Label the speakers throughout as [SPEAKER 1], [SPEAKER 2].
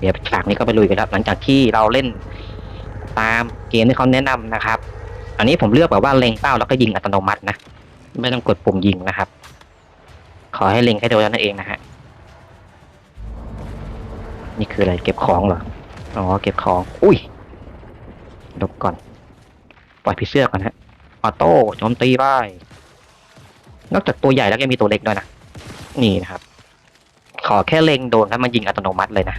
[SPEAKER 1] เดี๋ยวฉากนี้ก็ไปลุยกันครับ หลังจากที่เราเล่นตามเกมที่เขาแนะนำนะครับ อันนี้ผมเลือกแบบว่าเล็งเป้าแล้วก็ยิงอัตโนมัตินะ ไม่ต้องกดปุ่มยิงนะครับ ขอให้เล็งให้โดนนั่นเองนะฮะ นี่คืออะไรเก็บของเหรอ อ๋อเก็บของ อุ้ยลบก่อน ปล่อยผีเสื้อก่อนฮะ ออโต้โจมตีไป นอกจากตัวใหญ่แล้วก็ยังมีตัวเล็กด้วยนะ นี่นะครับ ขอแค่เล็งโดนแล้วมันยิงอัตโนมัติเลยนะ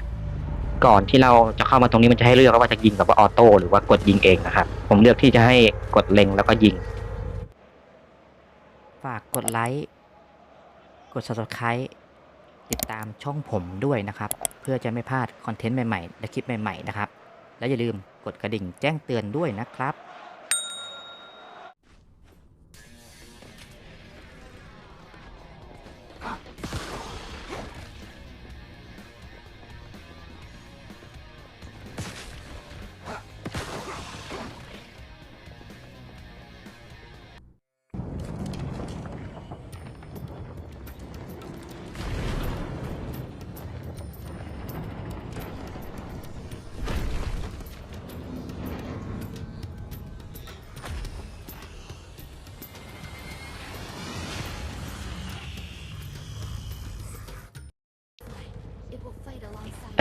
[SPEAKER 1] ก่อนที่เราจะเข้ามาตรงนี้มันจะให้เลือกว่าจะยิงแบบว่าออโต้หรือว่ากดยิงเองนะครับ ผมเลือกที่จะให้กดเล็งแล้วก็ยิง
[SPEAKER 2] ฝากกดไลค์ กด subscribe ติดตามช่องผมด้วยนะครับ เพื่อจะไม่พลาดคอนเทนต์ใหม่ๆ และคลิปใหม่ๆนะครับ และอย่าลืมกดกระดิ่งแจ้งเตือนด้วยนะครับ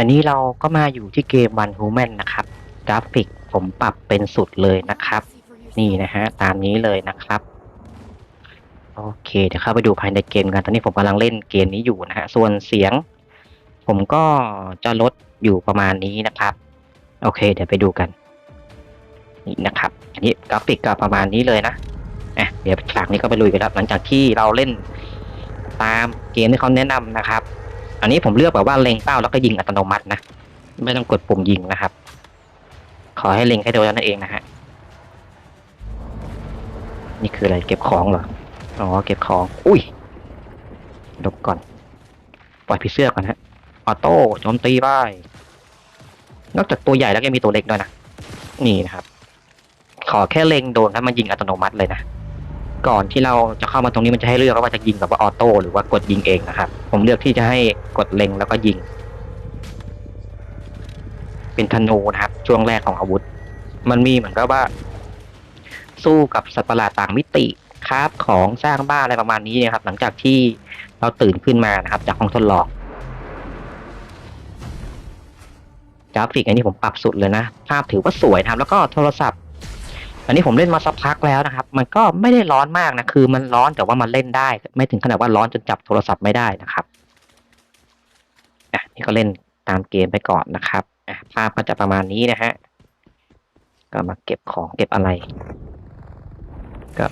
[SPEAKER 1] อันนี้เราก็มาอยู่ที่เกม One Human นะครับ กราฟิกผมปรับเป็นสุดเลยนะครับ นี่นะฮะ ตามนี้เลยนะครับ โอเคเดี๋ยวเข้าไปดูภายในเกมกัน ตอนนี้ผมกำลังเล่นเกมนี้อยู่นะฮะ ส่วนเสียง ผมก็จะลดอยู่ประมาณนี้นะครับ โอเค เดี๋ยวไปดูกัน นี่นะครับ อันนี้กราฟิกก็ประมาณนี้เลยนะอะเดี๋ยวฉากนี้ก็ไปลุยกันครับ หลังจากที่เราเล่นตามเกมที่เขาแนะนำนะครับ อันนี้ผมเลือกแบบว่าเล็งเป้าแล้วก็ยิงอัตโนมัตินะ ไม่ต้องกดปุ่มยิงนะครับ ขอให้เล็งให้โดนนั่นเองนะฮะ นี่คืออะไรเก็บของเหรอ อ๋อเก็บของ อุ้ยหลบก่อน ปล่อยผีเสื้อก่อนฮะ ออโต้โจมตีไป นอกจากตัวใหญ่แล้วก็ยังมีตัวเล็กด้วยนะ นี่นะครับ ขอแค่เล็งโดนแล้วมันยิงอัตโนมัติเลยนะ ก่อนที่เราจะเข้ามาตรงนี้มันจะให้เลือกว่าจะยิงแบบว่าออโต้หรือว่ากดยิงเองนะครับ ผมเลือกที่จะให้กดเล็งแล้วก็ยิง เป็นธนูนะครับ ช่วงแรกของอาวุธ มันมีเหมือนกับว่า สู้กับสัตว์ประหลาดต่างมิติคราฟของสร้างบ้านอะไรประมาณนี้นะครับ หลังจากที่เราตื่นขึ้นมานะครับ จากห้องทดลองกราฟิกอันนี้ผมปรับสุดเลยนะ ภาพถือว่าสวยนะครับ แล้วก็โทรศัพท์ อันนี้ผมเล่นมาสักพักแล้วนะครับ มันก็ไม่ได้ร้อนมากนะ คือมันร้อนแต่ว่ามันเล่นได้ ไม่ถึงขนาดว่าร้อนจนจับโทรศัพท์ไม่ได้นะครับอะนี่ก็เล่นตามเกมไปก่อนนะครับอะภาพก็จะประมาณนี้นะฮะ ก็มาเก็บของเก็บอะไร ก็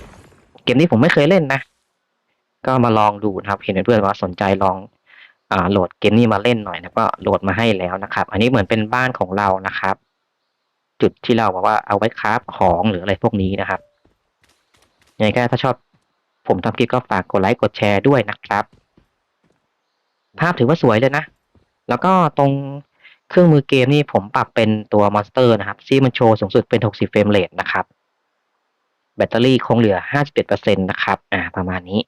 [SPEAKER 1] เกมนี้ผมไม่เคยเล่นนะ ก็มาลองดูนะครับ เห็นเพื่อนๆว่าสนใจลองอ่าโหลดเกมนี้มาเล่นหน่อยนะก็โหลดมาให้แล้วนะครับ อันนี้เหมือนเป็นบ้านของเรานะครับ จุดที่เราบอกว่าเอาไว้คราฟของหรืออะไรพวกนี้นะครับยังไงก็ถ้าชอบผมทำคลิปก็ฝากกดไลค์กดแชร์ด้วยนะครับ ภาพถือว่าสวยเลยนะ แล้วก็ตรงเครื่องมือเกมนี่ผมปรับเป็นตัวมอนสเตอร์นะครับที่มันโชว์สูงสุดเป็น 60 เฟรมเรทนะครับ แบตเตอรี่คงเหลือ 51%นะครับ อ่า ประมาณนี้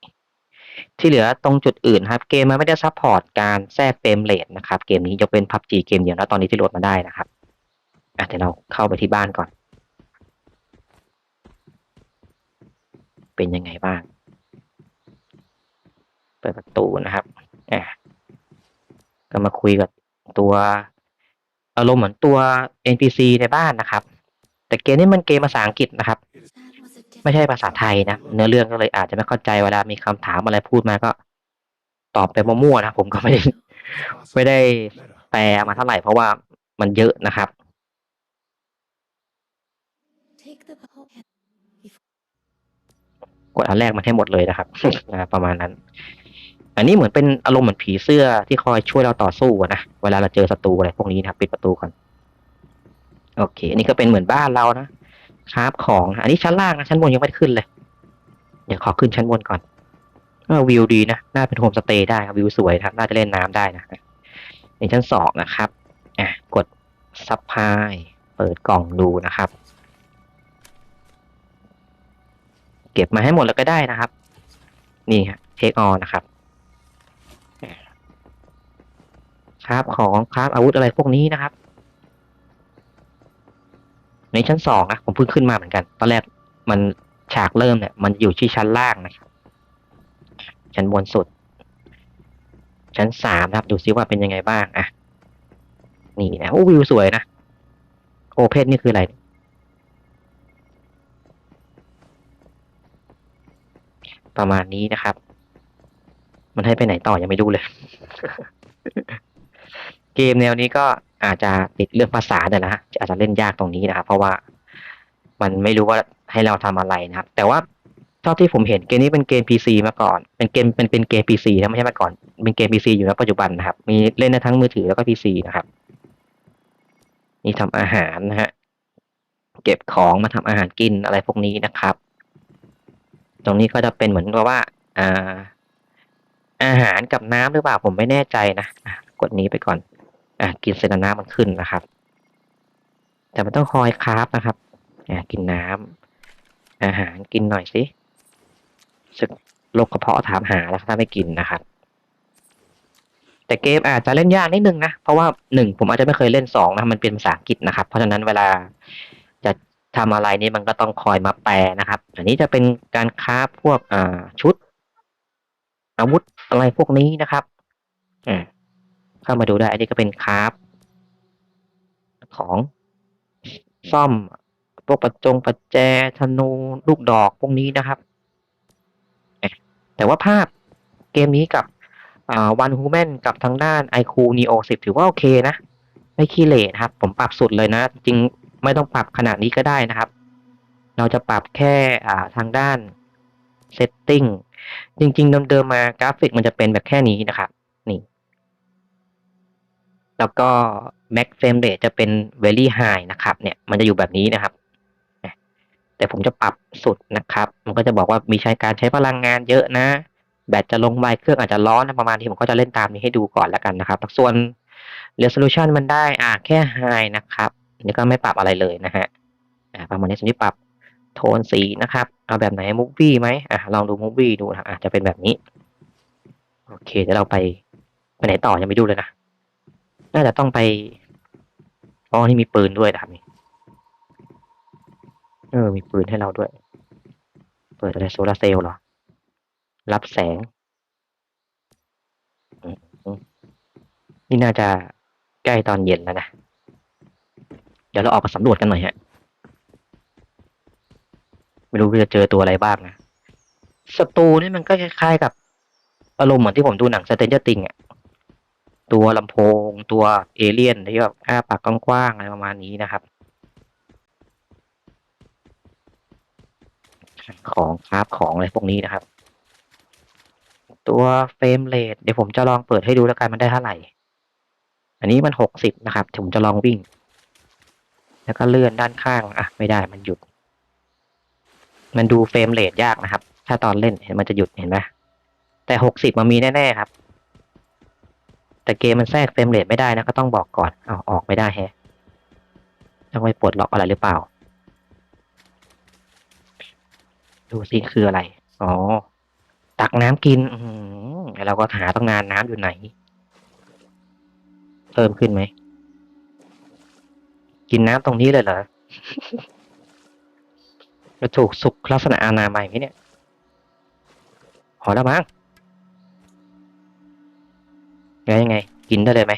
[SPEAKER 1] ที่เหลือตรงจุดอื่นครับ เกมมันไม่ได้ซัพพอร์ตการแทรกเฟรมเรทนะครับ เกมนี้ยกเป็น PUBG เกมเดียวนะตอนนี้ที่โหลดมาได้นะครับ อะเดี๋ยวเราเข้าไปที่บ้านก่อน เป็นยังไงบ้าง เปิดประตูนะครับอะก็มาคุยกับตัวอารมณ์เหมือนตัว NPC ในบ้านนะครับ แต่เกมนี้มันเกมภาษาอังกฤษนะครับ ไม่ใช่ภาษาไทยนะ เนื้อเรื่องก็เลยอาจจะไม่เข้าใจเวลามีคำถามอะไรพูดมาก็ ตอบไปมั่วๆนะผมก็ไม่ได้ไม่ได้แปลมาเท่าไหร่เพราะว่ามันเยอะนะครับ กดอันแรกมันให้หมดเลยนะครับ นะประมาณนั้น อันนี้เหมือนเป็นอารมณ์เหมือนผีเสื้อที่คอยช่วยเราต่อสู้นะ เวลาเราเจอศัตรูอะไรพวกนี้นะครับปิดประตูก่อน โอเค อันนี้ก็เป็นเหมือนบ้านเรานะ คราฟของนะอันนี้ชั้นล่างนะชั้นบนยังไม่ได้ขึ้นเลย เดี๋ยวขอขึ้นชั้นบนก่อนเออวิวดีนะ น่าเป็นโฮมสเตย์ได้ครับวิวสวยนะครับ น่าจะเล่นน้ำได้นะในชั้นสองนะครับ อะ กดซับพาย เปิดกล่องดูนะครับ เก็บมาให้หมดแล้วก็ได้นะครับ นี่ฮะเทคออนนะครับครับของครับอาวุธอะไรพวกนี้นะครับ ในชั้นสองนะผมเพิ่งขึ้นมาเหมือนกัน ตอนแรกมันฉากเริ่มเนี่ย มันอยู่ที่ชั้นล่างนะครับ ชั้นบนสุด ชั้นสามนะครับ ดูซิว่าเป็นยังไงบ้างอะนี่นะโอ้วิวสวยนะโอเพนนี่คืออะไร ประมาณนี้นะครับ มันให้ไปไหนต่อยังไม่รู้เลย เกมแนวนี้ก็อาจจะติดเรื่องภาษาเนี่ยนะฮะอาจจะเล่นยากตรงนี้นะครับ เพราะว่ามันไม่รู้ว่าให้เราทำอะไรนะครับ แต่ว่าเท่าที่ผมเห็นเกมนี้เป็นเกม PC มาก่อน เป็นเกมเป็นเป็นเกม PC นะไม่ใช่มาก่อน เป็นเกม PC อยู่ในปัจจุบันนะครับ มีเล่นได้ทั้งมือถือแล้วก็ PC นะครับ นี่ทำอาหารนะฮะ เก็บของมาทำอาหารกินอะไรพวกนี้นะครับ ตรงนี้ก็จะเป็นเหมือนกับว่าอ่าอาหารกับน้ำหรือเปล่าผมไม่แน่ใจนะกดนี้ไปก่อน อะกินเสร็จน้ำมันขึ้นนะครับ แต่มันต้องคอยคราฟนะครับอะกินน้ำอาหารกินหน่อยสิสึกโรคกระเพาะถามหาแล้วถ้าไม่กินนะครับ แต่เกมอาจจะเล่นยากนิดนึงนะ เพราะว่าหนึ่งผมอาจจะไม่เคยเล่นสองนะมันเป็นภาษาอังกฤษนะครับ เพราะฉะนั้นเวลา ทำอะไรนี่มันก็ต้องคอยมาแปลนะครับ อันนี้จะเป็นการคราพวกอ่าชุด อาวุธอะไรพวกนี้นะครับอ่าเข้ามาดูได้ อันนี้ก็เป็นคราฟของซ่อมพวกประจงประแจธนูลูกดอกพวกนี้นะครับ แต่ว่าภาพเกมนี้กับวันฮูแมนกับทางด้าน i q o Neo 10ถือว่าโอเคนะ ไม่ขี้เหร่นะครับ ผมปรับสุดเลยนะ จริง ไม่ต้องปรับขนาดนี้ก็ได้นะครับ เราจะปรับแค่ทางด้าน setting จริงๆเดิมๆมากราฟิกมันจะเป็นแบบแค่นี้นะครับ นี่ แล้วก็ max frame rate จะเป็น very high นะครับ เนี่ย มันจะอยู่แบบนี้นะครับ แต่ผมจะปรับสุดนะครับ มันก็จะบอกว่ามีใช้การใช้พลังงานเยอะนะ แบตจะลงไวเครื่องอาจจะร้อนนะประมาณนี้ผมก็จะเล่นตามนี้ให้ดูก่อนแล้วกันนะครับ ส่วน resolution มันได้อ่าแค่ high นะครับ อันนี้ก็ไม่ปรับอะไรเลยนะฮะอ่าประมาณนี้ส่วนนี้ปรับโทนสีนะครับ เอาแบบไหน movie ไหมอะลองดู movie ดูนะอาจจะเป็นแบบนี้ โอเคเดี๋ยวเราไปไปไหนต่อยังไม่ดูเลยนะ น่าจะต้องไปอ๋อนี่มีปืนด้วยนะครับนี่เออ มีปืนให้เราด้วย เปิดอะไรโซลาร์เซลล์เหรอ รับแสง นี่น่าจะใกล้ตอนเย็นแล้วนะ เดี๋ยวเราออกมาสำรวจกันหน่อยฮะ ไม่รู้ว่าจะเจอตัวอะไรบ้างนะศัตรูนี่มันก็คล้ายๆกับ อารมณ์เหมือนที่ผมดูหนังสเตนเจอร์ติงอะตัวลำโพงตัวเอเลี่ยนที่แบบอ้าปากกว้างๆอะไรประมาณนี้นะครับ ของคราฟของอะไรพวกนี้นะครับ ตัวเฟรมเรทเดี๋ยวผมจะลองเปิดให้ดูแล้วกันมันได้เท่าไหร่ อันนี้มันหกสิบนะครับผมจะลองวิ่ง แล้วก็เลื่อนด้านข้างอะไม่ได้มันหยุด มันดูเฟรมเรทยากนะครับ ถ้าตอนเล่นเห็นมันจะหยุดเห็นไหมแต่หกสิบมันมีแน่ๆครับ แต่เกมมันแทรกเฟรมเรทไม่ได้นะก็ต้องบอกก่อนเอาออกไม่ได้แฮะต้องไปปลดล็อกอะไรหรือเปล่า ดูซิคืออะไร อ๋อ ตักน้ำกิน อืมเราก็หาต้องงานน้ำอยู่ไหน เพิ่มขึ้นไหม กินน้ำตรงนี้เลยเหรอจะถูกสุขลักษณะอนามัยไหมเนี่ยพอแล้วมั้งแล้วยังไง กินได้เลยไหม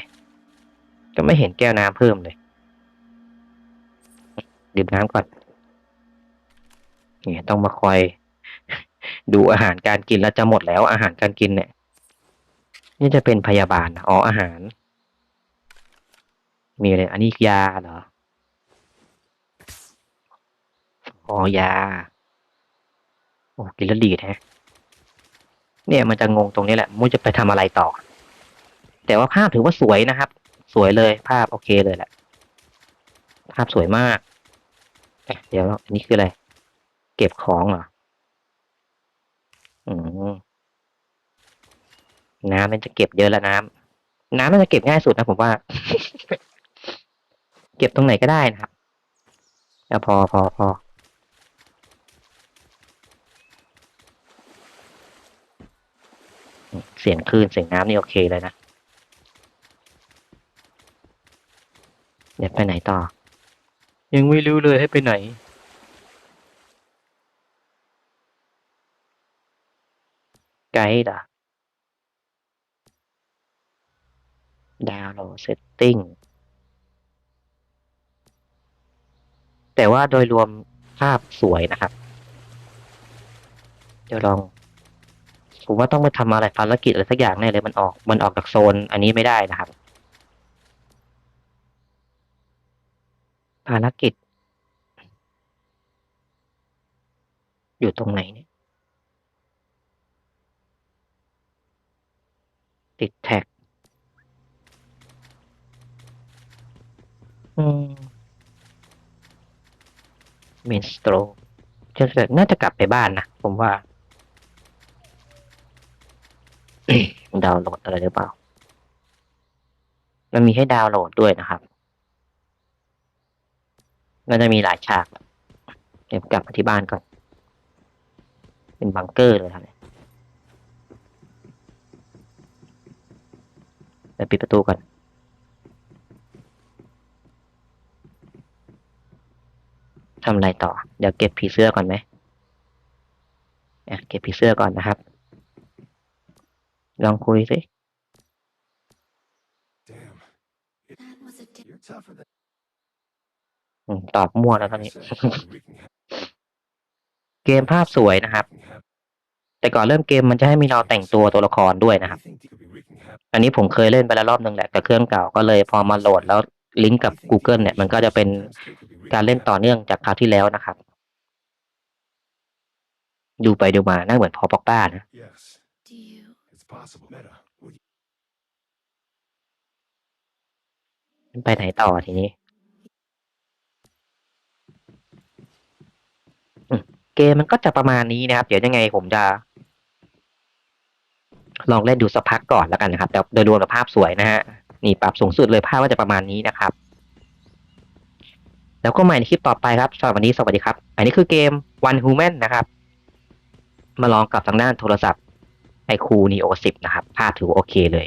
[SPEAKER 1] ก็ไม่เห็นแก้วน้ำเพิ่มเลย ดื่มน้ำก่อน เนี่ยต้องมาคอย ดูอาหารการกินแล้วจะหมดแล้วอาหารการกินเนี่ย นี่จะเป็นพยาบาล อ๋ออาหาร มีอะไร อันนี้ยาเหรอ ออยา โอ้กินแล้วดีแฮะ เนี่ยมันจะงงตรงนี้แหละมุจะไปทำอะไรต่อ แต่ว่าภาพถือว่าสวยนะครับ สวยเลยภาพโอเคเลยแหละ ภาพสวยมาก เดี๋ยวอันนี้คืออะไร เก็บของเหรอ อืมน้ำมันจะเก็บเยอะแล้วน้ำ น้ำมันจะเก็บง่ายสุดนะผมว่า เก็บตรงไหนก็ได้นะครับ พอพอพอ เสียงคลื่นเสียงน้ำนี่โอเคเลยนะ เดี๋ยวไปไหนต่อ ยังไม่รู้เลยให้ไปไหน ไกด์เหรอดาวน์โหลดเซตติ้งแต่ว่าโดยรวมภาพสวยนะครับ เดี๋ยวลอง ผมว่าต้องไปทำอะไรภารกิจอะไรสักอย่างแน่เลยมันออกมันออกจากโซนอันนี้ไม่ได้นะครับ ภารกิจ อยู่ตรงไหนเนี่ย ติดแท็กอืมมินสโตรจะน่าจะกลับไปบ้านนะผมว่า ดาวน์โหลดอะไรหรือเปล่า มันมีให้ดาวน์โหลดด้วยนะครับ มันจะมีหลายฉาก เดี๋ยวกลับมาที่บ้านก่อน เป็นบังเกอร์เลยครับเนี่ยเดี๋ยวปิดประตูก่อนทำอะไรต่อ เดี๋ยวเก็บผีเสื้อก่อนไหมอะเก็บผีเสื้อก่อนนะครับ ลองคุยสิ
[SPEAKER 3] Damn,
[SPEAKER 4] That was a di-
[SPEAKER 3] you're tougher than
[SPEAKER 1] อืมตอบมั่วแล้วตอนนี้
[SPEAKER 3] said. You're wreaking havoc.
[SPEAKER 1] เกมภาพสวยนะครับ
[SPEAKER 3] Wreaking havoc.
[SPEAKER 1] แต่ก่อนเริ่มเกมมันจะให้มีเราแต่งตัวตัวละครด้วยนะครับ
[SPEAKER 3] You think you could be wreaking havoc?
[SPEAKER 1] อันนี้ผมเคยเล่นไปแล้วรอบนึงแหละกับเครื่องเก่าก็เลยพอมาโหลดแล้วลิงก์กับ Google เนี่ย มันก็จะเป็น
[SPEAKER 3] That's good, could be wreaking
[SPEAKER 1] การเล่น
[SPEAKER 3] havoc.
[SPEAKER 1] ต่อเนื่องจากคราวที่แล้วนะครับ ดูไปดูมาน่าเหมือนพอปอกป้านะ
[SPEAKER 3] Yes,
[SPEAKER 4] Do you?
[SPEAKER 3] it's possible. Meta, would you
[SPEAKER 1] ไปไหนต่อทีนี้อืมเกมมันก็จะประมาณนี้นะครับ เดี๋ยวยังไงผมจะ ลองเล่นดูสักพักก่อนแล้วกันนะครับ แต่โดยรวมแล้วภาพสวยนะฮะ นี่ปรับสูงสุดเลยภาพก็จะประมาณนี้นะครับ แล้วก็ใหม่ในคลิปต่อไปครับสำหรับวันนี้สวัสดีครับ อันนี้คือเกม One Human นะครับ มาลองกับทางด้านโทรศัพท์ ไอคูนีโอสิบนะครับ ภาพถือโอเคเลย